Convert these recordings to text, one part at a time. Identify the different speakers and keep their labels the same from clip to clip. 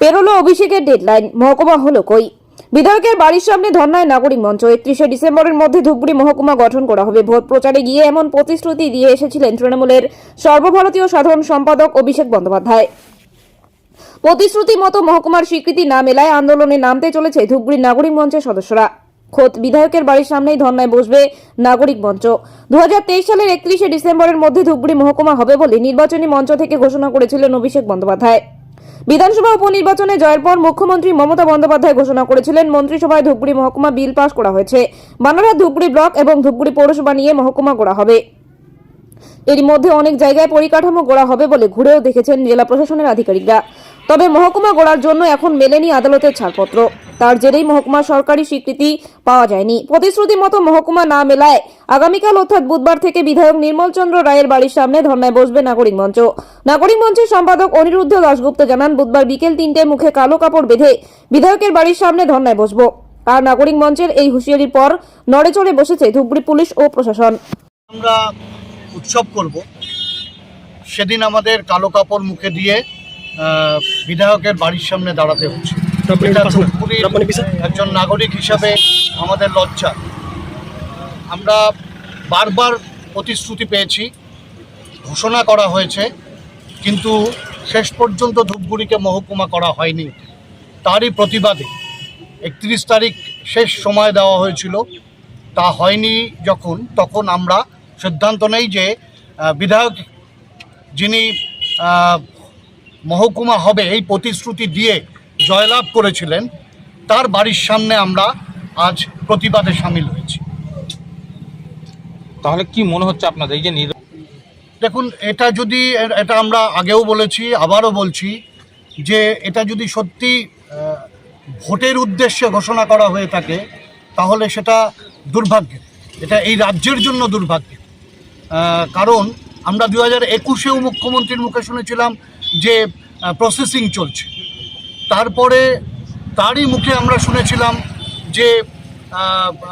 Speaker 1: পেরোলো অভিষেকের ডেডলাইন মহকুমা হলো কই? বিধায়কের বাড়ির সামনে ধর্নায় নাগরিক মঞ্চ, একত্রিশে ডিসেম্বরের মধ্যে ধূপগুড়ি মহকুমা গঠন করা হবে। ভোট প্রচারে গিয়ে এমন প্রতিশ্রুতি দিয়ে এসেছিলেন তৃণমূলের সর্বভারতীয় সাধারণ সম্পাদক অভিষেক বন্দ্যোপাধ্যায়। প্রতিশ্রুতি মতো মহকুমার স্বীকৃতি না মেলায় আন্দোলনে নামতে চলেছে ধূপগুড়ি নাগরিক মঞ্চের সদস্যরা। খোদ বিধায়কের বাড়ির সামনেই ধর্নায় বসবে নাগরিক মঞ্চ। দু হাজার তেইশ সালের একত্রিশে ডিসেম্বরের মধ্যে ধূপগুড়ি মহকুমা হবে বলে নির্বাচনী মঞ্চ থেকে ঘোষণা করেছিলেন অভিষেক বন্দ্যোপাধ্যায়। বিধানসভা উপনির্বাচনে জয়ের পর মুখ্যমন্ত্রী মমতা বন্দ্যোপাধ্যায় ঘোষণা করেছিলেন, মন্ত্রিসভায় ধূপগুড়ি মহকুমা বিল পাস করা হয়েছে। বানারহাট ধূপগুড়ি ব্লক এবং ধূপগুড়ি পৌরসভা নিয়ে মহকুমা গড়া হবে। এরই মধ্যে অনেক জায়গায় পরিকাঠামো গড়া হবে বলে ঘুরেও দেখেছেন জেলা প্রশাসনের আধিকারিকরা। তবে মহকুমা গড়ার জন্য এখন মেলেনি আদালতের ছাড়পত্র। তার জেরেই মহকুমা সরকারি স্বীকৃতি পাওয়া যায়নি। প্রতিশ্রুতি মতো মহকুমা না মেলায় আগামীকাল অর্থাৎ বুধবার থেকে বিধায়ক নির্মল চন্দ্র রায়ের বাড়ির সামনে ধর্নায় বসবে নাগরিক মঞ্চ। নাগরিক মঞ্চের সম্পাদক অনিরুদ্ধ দাশগুপ্ত জানান বুধবার বিকেল তিনটে মুখে কালো কাপড় বেঁধে বিধায়কের বাড়ির সামনে ধর্নায় বসবো। আর নাগরিক মঞ্চের এই হুঁশিয়ারির পর নড়ে চড়ে বসেছে ধুবড়ি পুলিশ ও প্রশাসন।
Speaker 2: আমরা উৎসব করব। সেদিন আমাদের কালো কাপড় মুখে দিয়ে আহ, বিধায়কের বাড়ির সামনে দাঁড়াতে হচ্ছে। এটা ধূপগুড়ির একজন নাগরিক হিসাবে আমাদের লজ্জা। আমরা বারবার প্রতিশ্রুতি পেয়েছি, ঘোষণা করা হয়েছে, কিন্তু শেষ পর্যন্ত ধূপগুড়িকে মহকুমা করা হয়নি। তারই প্রতিবাদে একত্রিশ তারিখ শেষ সময় দেওয়া হয়েছিল। তা হয়নি যখন, তখন আমরা সিদ্ধান্ত নেই যে বিধায়ক যিনি মহকুমা হবে, এই প্রতিশ্রুতি দিয়ে জয়লাভ করেছিলেন, তার বাড়ির সামনে আমরা আজ প্রতিবাদে সামিল হয়েছি।
Speaker 3: তাহলে কি মনে হচ্ছে আপনাদের এই যে
Speaker 2: দেখুন, এটা যদি, এটা আমরা আগেও বলেছি, আবারও বলছি যে এটা যদি সত্যি ভোটের উদ্দেশ্যে ঘোষণা করা হয়ে থাকে, তাহলে সেটা দুর্ভাগ্যের। এটা এই রাজ্যের জন্য দুর্ভাগ্যের। কারণ আমরা দু হাজার একুশেও মুখ্যমন্ত্রীর মুখে শুনেছিলাম যে প্রসেসিং চলছে। তারপরে তারই মুখে আমরা শুনেছিলাম যে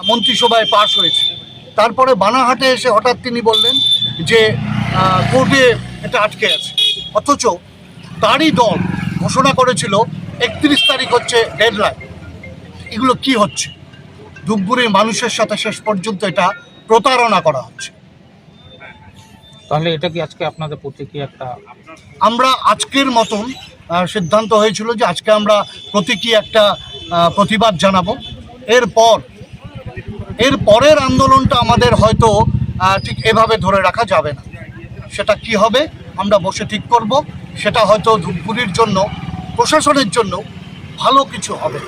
Speaker 2: মন্ত্রিসভায় পাশ হয়েছে। তারপরে বানাহাটে এসে হঠাৎ তিনি বললেন যে কোর্টে এটা আটকে আছে। অথচ তারই দল ঘোষণা করেছিল একত্রিশ তারিখ হচ্ছে ডেডলাইন এগুলো কি হচ্ছে? ধূপগুড়ির মানুষের সাথে শেষ পর্যন্ত এটা প্রতারণা করা হচ্ছে।
Speaker 3: তাহলে এটা কি আজকে আপনাদের প্রতীকী একটা?
Speaker 2: আমরা আজকের মতন সিদ্ধান্ত হয়েছিল যে আজকে আমরা প্রতীকী একটা প্রতিবাদ জানাব। এরপর এর পরের আন্দোলনটা আমাদের হয়তো ঠিক এভাবে ধরে রাখা যাবে না। সেটা কি হবে, আমরা বসে ঠিক করব। সেটা হয়তো ধূপগুড়ির জন্য, প্রশাসনের জন্য ভালো কিছু হবে।